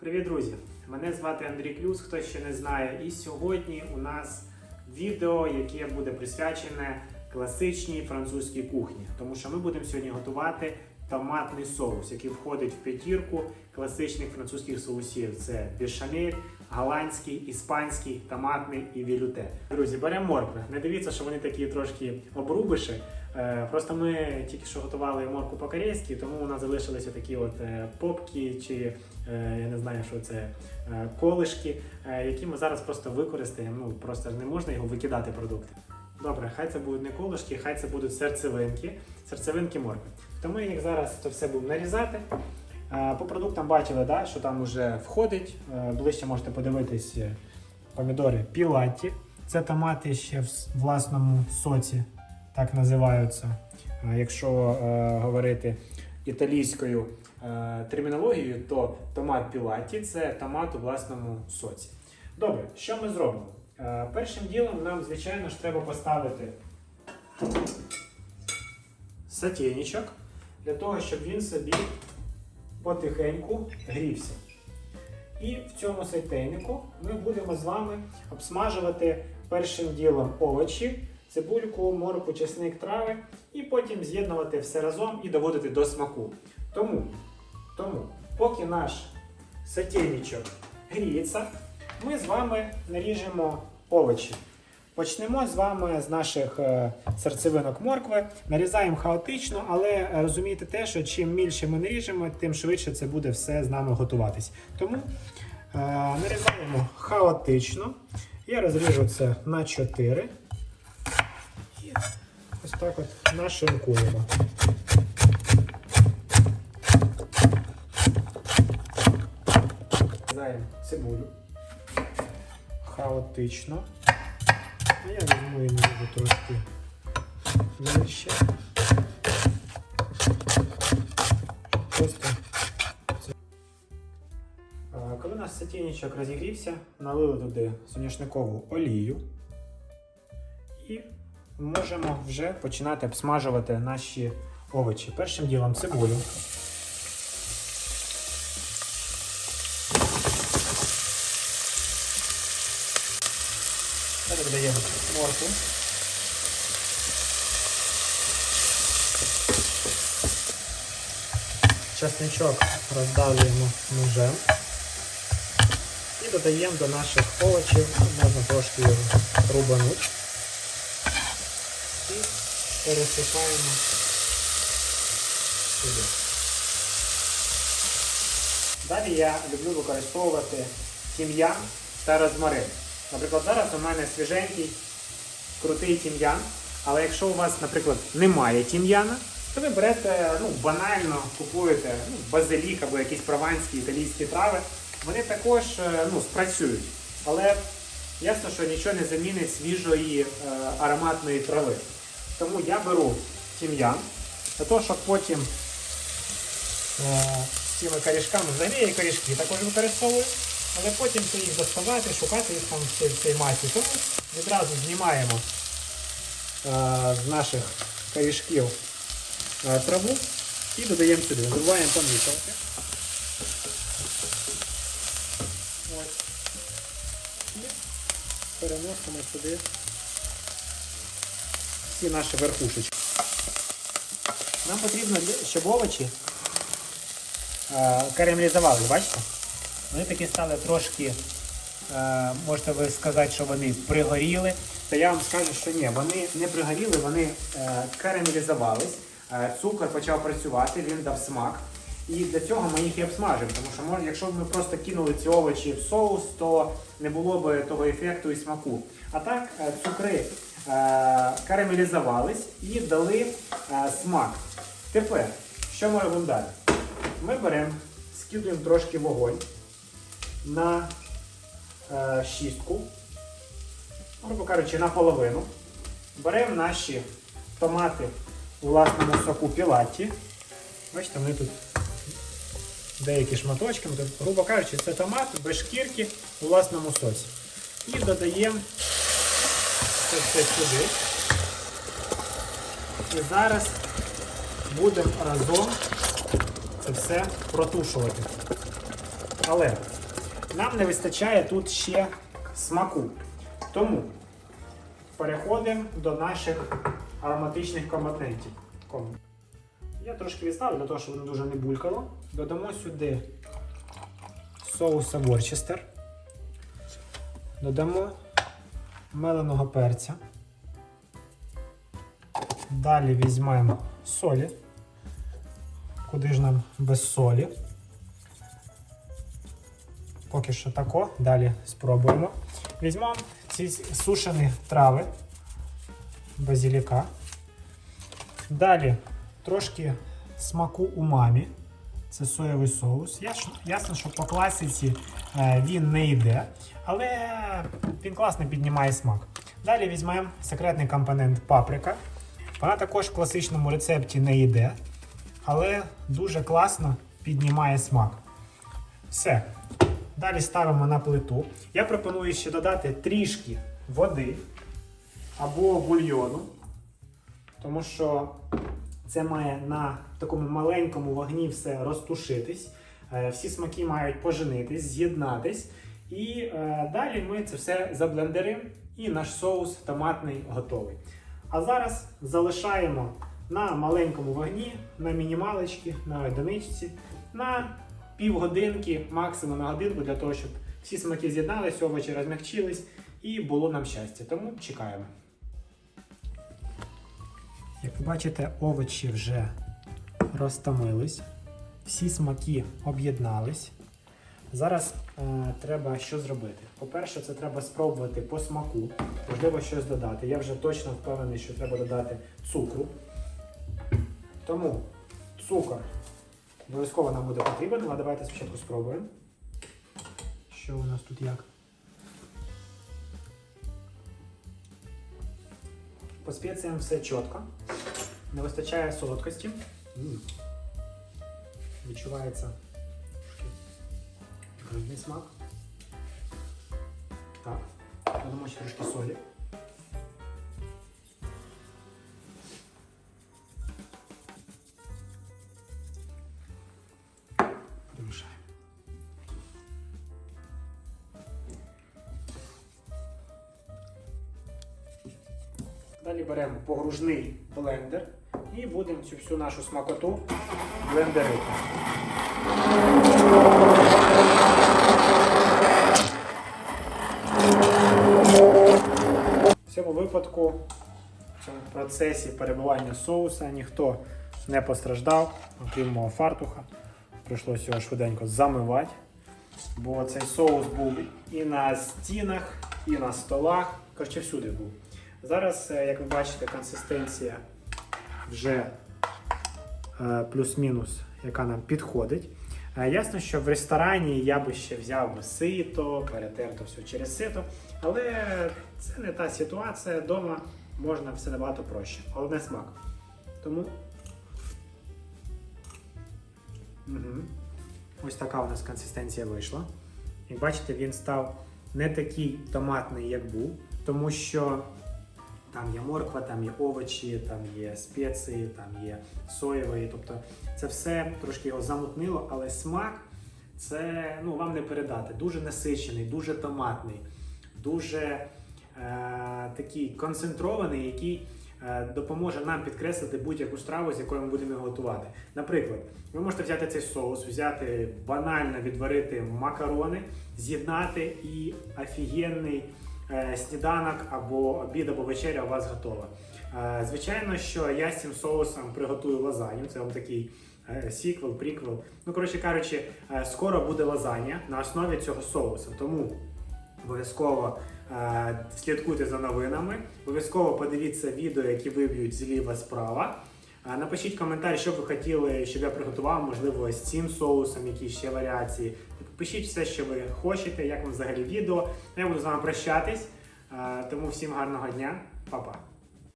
Привіт, друзі! Мене звати Андрій Клюс, хто ще не знає. І сьогодні у нас відео, яке буде присвячене класичній французькій кухні. Тому що ми будемо сьогодні готувати томатний соус, який входить в п'ятірку класичних французьких соусів. Це бешамель, голландський, іспанський, томатний і вілюте. Друзі, беремо моркви. Не дивіться, що вони такі трошки обрубиші. Е, Просто ми тільки що готували морку по-корейськи, тому у нас залишилися такі от е, попки чи е, я не знаю, що це колишки, які ми зараз просто використаємо. Ну просто не можна його викидати продукти. Добре, хай це будуть не колишки, хай це будуть серцевинки, серцевинки моркви. Тому ми їх зараз це все будемо нарізати. Е, По продуктам бачили, да, що там вже входить. Е, Ближче можете подивитись е, помідори пілаті. Це томати ще в власному соці, так називаються. Якщо говорити італійською термінологією, то томат пілаті це томат у власному соці. Добре, що ми зробимо? Першим ділом нам, звичайно ж, треба поставити сатєнічок для того, щоб він собі потихеньку грівся. І в цьому сотейнику ми будемо з вами обсмажувати першим ділом овочі, цибульку, морку, чесник, трави, і потім з'єднувати все разом і доводити до смаку. Тому, тому поки наш сотейничок гріється, ми з вами наріжемо овочі. Почнемо з вами з наших е, серцевинок моркви. Нарізаємо хаотично, але е, розумійте те, що чим більше ми наріжемо, тим швидше це буде все з нами готуватись. Тому е, нарізаємо хаотично. Я розріжу це на 4. І ось так от нашинкуємо. Нарізаємо цибулю. Хаотично. А я візьму її можу трошки вище. Просто Коли у нас сатінічок розігрівся, налили туди соняшникову олію і можемо вже починати обсмажувати наші овочі. Першим ділом цибулю. Додаємо морку. Часничок роздавлюємо ножем. І додаємо до наших овочів, можна трошки його рубанути. І пересипаємо сюди. Далі я люблю використовувати тім'ян та розмарин. Наприклад, зараз у мене свіженький, крутий тім'ян. Але якщо у вас, наприклад, немає тім'яна, то ви берете ну, банально купуєте ну, базилік або якісь прованські італійські трави. Вони також е, ну, спрацюють. Але ясно, що нічого не замінить свіжої е, ароматної трави. Тому я беру тім'ян для того, щоб потім е, з цими корішками, взагалі я корішки також використовую, але потім це їх доставати, шукати їх там в цій, масі. Тому відразу знімаємо е, з наших корішків е, траву і додаємо сюди. Не забуваємо помішувати. Ось. Переносимо сюди всі наші верхушечки. Нам потрібно, щоб овочі е, карамелізували, бачите? Вони такі стали трошки, е, можете ви сказати, що вони пригоріли. Та я вам скажу, що ні, вони не пригоріли, вони е, карамелізувались. Е, цукор почав працювати, він дав смак. І для цього ми їх і обсмажимо. Тому що може, якщо б ми просто кинули ці овочі в соус, то не було б того ефекту і смаку. А так, цукри карамелізувались і дали смак. Тепер, що ми робимо далі? Ми беремо, скидуємо трошки вогонь на е, шістку, грубо кажучи, наполовину. Беремо наші томати у власному соку пілаті. Бачите, вони тут деякі шматочки. Грубо кажучи, це томат без шкірки у власному соці. І додаємо це все сюди. І зараз будемо разом це все протушувати. Але нам не вистачає тут ще смаку. Тому переходимо до наших ароматичних компонентів. Я трошки відставлю для того, щоб воно дуже не булькало. Додамо сюди соуса Ворчестер. Додамо меленого перця. Далі візьмемо солі. Куди ж нам без солі? Поки що тако. Далі спробуємо. Візьмемо ці сушені трави базиліка. Далі трошки смаку умамі. Це соєвий соус. Ясно, ясно, що по класиці е, він не йде, але він класно піднімає смак. Далі візьмемо секретний компонент паприка. Вона також в класичному рецепті не йде, але дуже класно піднімає смак. Все. Далі ставимо на плиту. Я пропоную ще додати трішки води або бульйону, тому що це має на такому маленькому вогні все розтушитись. Е, Всі смаки мають поженитись, з'єднатись. І е, далі ми це все заблендеримо, і наш соус томатний готовий. А зараз залишаємо на маленькому вогні, на мінімалочці, на одиничці, на півгодинки, максимум на годинку, для того, щоб всі смаки з'єднались, овочі розмягчились і було нам щастя. Тому чекаємо. Як ви бачите, овочі вже розтомились, всі смаки об'єднались. Зараз е, треба що зробити. По-перше, це треба спробувати по смаку, можливо, щось додати. Я вже точно впевнений, що треба додати цукру. Тому цукор обов'язково нам буде потрібен, але давайте спочатку спробуємо. Що у нас тут як? По спеціям все чітко. Не вистачає солодкості. Відчувається трошки смак. Так. Додамо ще трошки солі. Перемішаємо. Далі беремо погружний блендер і будемо цю всю нашу смакоту блендерити. В цьому випадку, в цьому процесі перебування соуса ніхто не постраждав, окрім мого фартуха. Прийшлося його швиденько замивати, бо цей соус був і на стінах, і на столах, коротше всюди був. Зараз, е, як ви бачите, консистенція вже е, плюс-мінус, яка нам підходить. Е, Ясно, що в ресторані я би ще взяв сито, перетерто все через сито, але це не та ситуація. Дома можна все набагато проще. Головне смак. Тому угу. ось така у нас консистенція вийшла. Як бачите, він став не такий томатний, як був, тому що там є морква, там є овочі, там є спеції, там є соєвий. Тобто це все трошки його замутнило, але смак це ну, вам не передати. Дуже насичений, дуже томатний, дуже е, такий концентрований, який допоможе нам підкреслити будь-яку страву, з якою ми будемо готувати. Наприклад, ви можете взяти цей соус, взяти банально відварити макарони, з'єднати і офігенний е, сніданок або обід, або вечеря у вас готова. Е, Звичайно, що я з цим соусом приготую лазанью. Це вам такий е, сіквел, приквел. Ну, коротше кажучи, е, скоро буде лазанья на основі цього соусу. Тому обов'язково е, слідкуйте за новинами. Обов'язково подивіться відео, які виб'ють зліва справа. Е, Напишіть коментар, що ви хотіли, щоб я приготував, можливо, з цим соусом, які ще варіації. Пишіть все, що ви хочете, як вам взагалі відео. Я буду з вами прощатись. Е, Тому всім гарного дня, Па-па.